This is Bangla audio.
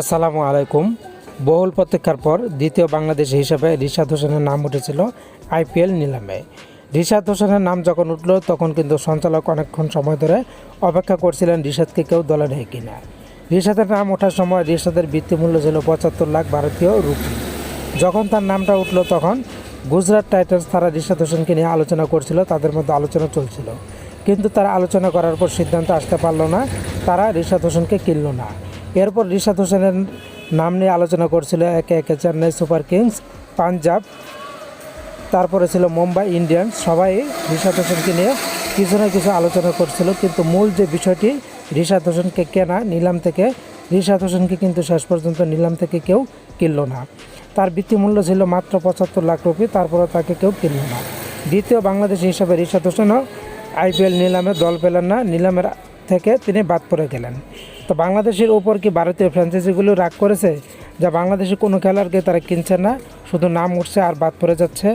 আসসালামু আলাইকুম। বহুল প্রতীক্ষার পর দ্বিতীয় বাংলাদেশ হিসেবে রিশাদ হোসেনের নাম উঠেছিল আইপিএল নিলামে। রিশাদ হোসেনের নাম যখন উঠল, তখন কিন্তু সঞ্চালক অনেকক্ষণ সময় ধরে অপেক্ষা করছিলেন রিশাদকে কেউ দলে নেয় কিনা। রিশাদের নাম ওঠার সময় রিশাদের বৃত্তিমূল্য ছিল পঁচাত্তর লাখ ভারতীয় রুপি। যখন তার নামটা উঠল, তখন গুজরাট টাইটান্স তারা রিশাদ হোসেনকে নিয়ে আলোচনা করছিল, তাদের মধ্যে আলোচনা চলছিল। কিন্তু তারা আলোচনা করার পর সিদ্ধান্ত আসতে পারল না, তারা রিশাদ হোসেনকে কিনল না। এরপর রিশাদ হোসেনের নাম নিয়ে আলোচনা করছিল একে একে চেন্নাই সুপার কিংস, পাঞ্জাব, তারপরে ছিল মুম্বাই ইন্ডিয়ান্স। সবাই রিশাদ হোসেনকে নিয়ে কিছু না কিছু আলোচনা করছিল, কিন্তু মূল যে বিষয়টি রিশাদ হোসেনকে কেনা নিলাম থেকে, রিশাদ হোসেনকে কিন্তু শেষ পর্যন্ত নিলাম থেকে কেউ কিনল না। তার বৃত্তিমূল্য ছিল মাত্র পঁচাত্তর লাখ রুপি তারপরে তাকে কেউ কিনল না। দ্বিতীয় বাংলাদেশ হিসাবে রিশাদ হোসেনও আইপিএল নিলামে দল পেলেন না, নিলামের থেকে তিনি বাদ পড়ে গেলেন। তো বাংলাদেশের ওপর কি ভারতীয় ফ্র্যাঞ্চাইজিগুলো রাগ করেছে? যা বাংলাদেশে কোনো খেলোয়াড়কে তারা কিনছে না, শুধু নাম উঠছে আর বাদ পড়ে যাচ্ছে?